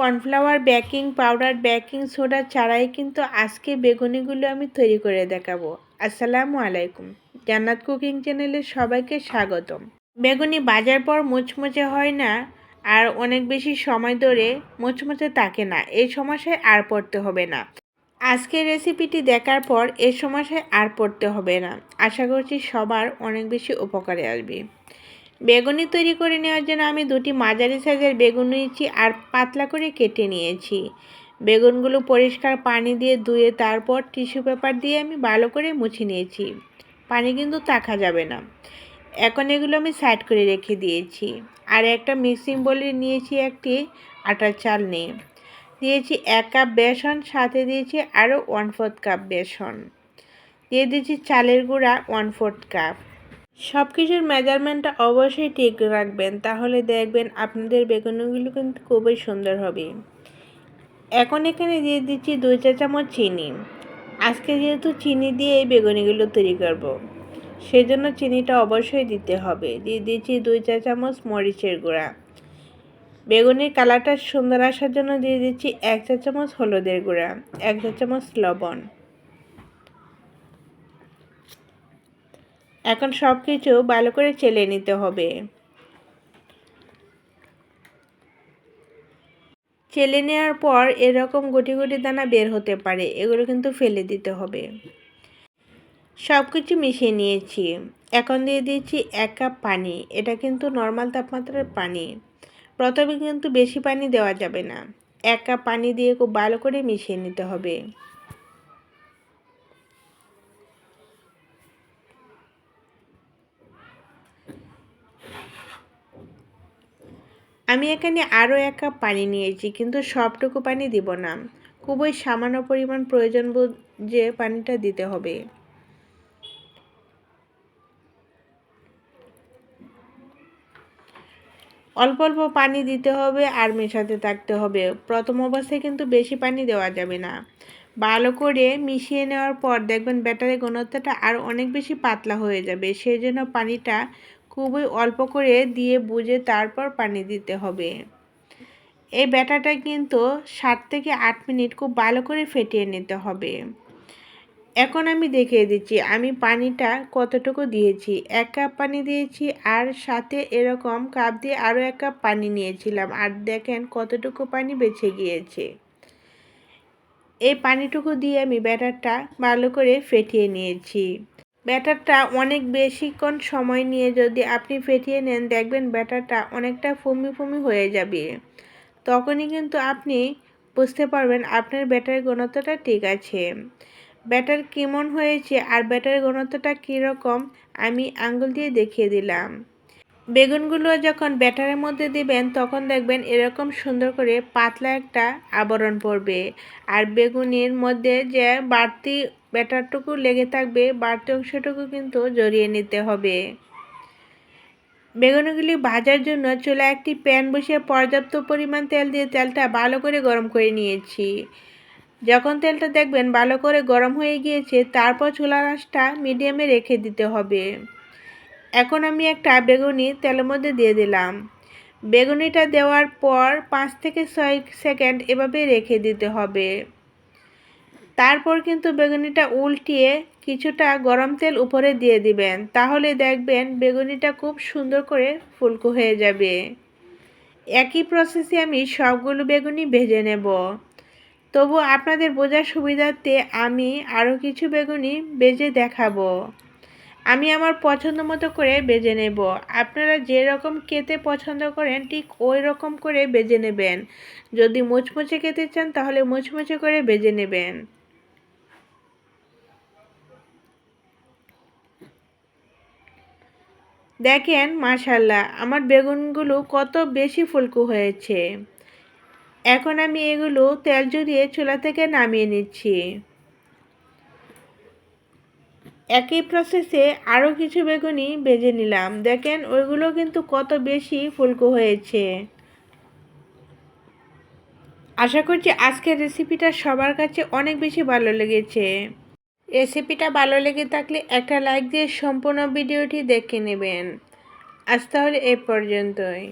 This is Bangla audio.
Cornflour baking, powder baking, soda ছাড়াই কিন্তু আজকে বেগুনিগুলো আমি তৈরি করে দেখাবো। আসসালামু আলাইকুম। জান্নাত কুকিং চ্যানেলে সবাইকে স্বাগতম। বেগুনি বাজার পর মুচমুচে হয় না, আর অনেক বেশি সময় ধরে মুচমুচে থাকে না। এই সমস্যায় আর পড়তে হবে না। আজকের রেসিপিটি দেখার পর এই সমস্যায় আর পড়তে হবে না। আশা করছি সবার অনেক বেশি উপকারে আসবে। বেগুনি তৈরি করে নেওয়ার জন্য আমি দুটি মাঝারি সাইজের বেগুন নিয়েছি আর পাতলা করে কেটে নিয়েছি। বেগুনগুলো পরিষ্কার পানি দিয়ে ধুয়ে তারপর টিস্যু পেপার দিয়ে আমি ভালো করে মুছে নিয়েছি। পানি কিন্তু তাকা যাবে না। এখন এগুলো আমি সাইড করে রেখে দিয়েছি। আর একটা মিক্সিং বলে নিয়েছি একটি আটার চাল নিয়ে দিয়েছি এক কাপ বেসন, সাথে দিয়েছি আরও ওয়ান ফোর্থ কাপ বেসন। দিয়ে দিয়েছি চালের গুঁড়া ওয়ান ফোর্থ কাপ। সব কিছুর মেজারমেন্টটা অবশ্যই ঠিক রাখবেন, তাহলে দেখবেন আপনাদের বেগুনগুলো কিন্তু খুবই সুন্দর হবে। এখন এখানে দিয়ে দিচ্ছি দুই চা চামচ চিনি। আজকে যেহেতু চিনি দিয়ে এই বেগুনিগুলো তৈরি করব। সেই জন্য চিনিটা অবশ্যই দিতে হবে। দিয়ে দিচ্ছি দুই চা চামচ মরিচের গুঁড়া। বেগুনের কালারটা সুন্দর আসার জন্য দিয়ে দিচ্ছি এক চা চামচ হলুদের গুঁড়া, এক চা চামচ লবণ। এখন সব কিছু ভালো করে চেলে নিতে হবে। চেলে নেওয়ার পর এরকম গুটি গুটি দানা বের হতে পারে, এগুলো কিন্তু ফেলে দিতে হবে। সব কিছু মিশিয়ে নিয়েছি। এখন দিয়ে দিয়েছি এক কাপ পানি, এটা কিন্তু নর্মাল তাপমাত্রার পানি। প্রথমে কিন্তু বেশি পানি দেওয়া যাবে না। এক কাপ পানি দিয়ে খুব ভালো করে মিশিয়ে নিতে হবে। আমি এখানে আরও এক কাপ পানি নিয়েছি, কিন্তু সবটুকু পানি দিব না। খুবই সামান্য পরিমাণ প্রয়োজন বোধ যে পানিটা দিতে হবে। অল্প অল্প পানি দিতে হবে আর মেশাতে থাকতে হবে। প্রথম অবস্থায় কিন্তু বেশি পানি দেওয়া যাবে না। ভালো করে মিশিয়ে নেওয়ার পর দেখবেন ব্যাটারের ঘনত্বটা আর অনেক বেশি পাতলা হয়ে যাবে সেই জন্য পানিটা খুবই অল্প করে দিয়ে বুঝে তারপর পানি দিতে হবে। এই ব্যাটাটা কিন্তু সাত থেকে আট মিনিট খুব ভালো করে ফেটিয়ে নিতে হবে। এখন আমি দেখিয়ে দিচ্ছি, আমি পানিটা কতটুকু দিয়েছি। এক কাপ পানি দিয়েছি আর সাথে এরকম কাপ দিয়ে আরও এক কাপ পানি নিয়েছিলাম। আর দেখেন কতটুকু পানি বেঁচে গিয়েছে। এই পানিটুকু দিয়ে আমি ব্যাটারটা ভালো করে ফেটিয়ে নিয়েছি। ব্যাটারটা অনেক বেশিক্ষণ সময় নিয়ে যদি আপনি ফেটিয়ে নেন, দেখবেন ব্যাটারটা অনেকটা ফুমি ফুমি হয়ে যাবে। তখনই কিন্তু আপনি বুঝতে পারবেন আপনার ব্যাটারের ঘনত্বটা ঠিক আছে। ব্যাটার কেমন হয়েছে আর ব্যাটারের ঘনত্বটা কীরকম, আমি আঙ্গুল দিয়ে দেখিয়ে দিলাম। বেগুনগুলো যখন ব্যাটারের মধ্যে দিবেন, তখন দেখবেন এরকম সুন্দর করে পাতলা একটা আবরণ পড়বে। আর বেগুনের মধ্যে যে বাড়তি ব্যাটারটুকু লেগে থাকবে, বাড়তি অংশটুকু কিন্তু জড়িয়ে নিতে হবে। বেগুনগুলি ভাজার জন্য চুলা একটি প্যান বসিয়ে পর্যাপ্ত পরিমাণ তেল দিয়ে তেলটা ভালো করে গরম করে নিয়েছি। যখন তেলটা দেখবেন ভালো করে গরম হয়ে গিয়েছে, তারপর চুলার আঁচটা মিডিয়ামে রেখে দিতে হবে। এখন আমি একটা বেগুনি তেলের মধ্যে দিয়ে দিলাম। বেগুনিটা দেওয়ার পর পাঁচ থেকে ছয় সেকেন্ড এভাবে রেখে দিতে হবে। তারপর কিন্তু বেগুনিটা উল্টিয়ে কিছুটা গরম তেল উপরে দিয়ে দিবেন। তাহলে দেখবেন বেগুনিটা খুব সুন্দর করে ফুলকো হয়ে যাবে। একই প্রসেসে আমি সবগুলো বেগুনি ভেজে নেব। তবু আপনাদের বোঝার সুবিধার্থে আমি আরও কিছু বেগুনি বেজে দেখাবো। আমি আমার পছন্দ মতো করে বেজে নেব। আপনারা যেরকম কেতে পছন্দ করেন, ঠিক ওই রকম করে বেজে নেবেন। যদি মুচমুচে খেতে চান, তাহলে মুচমুচে করে বেজে নেবেন। দেখেন মাশাল্লাহ আমার বেগুনগুলো কত বেশি ফুলকু হয়েছে। এখন আমি এগুলো তেল জড়িয়ে চুলা থেকে নামিয়ে নিচ্ছি। একই প্রসেসে আরও কিছু বেগুনি বেজে নিলাম। দেখেন, ওইগুলো কিন্তু কত বেশি ফুলকো হয়েছে। আশা করছি আজকের রেসিপিটা সবার কাছে অনেক বেশি ভালো লেগেছে। রেসিপিটা ভালো লেগে থাকলে একটা লাইক দিয়ে সম্পূর্ণ ভিডিওটি দেখে নেবেন। আজ তাহলে এ পর্যন্তই।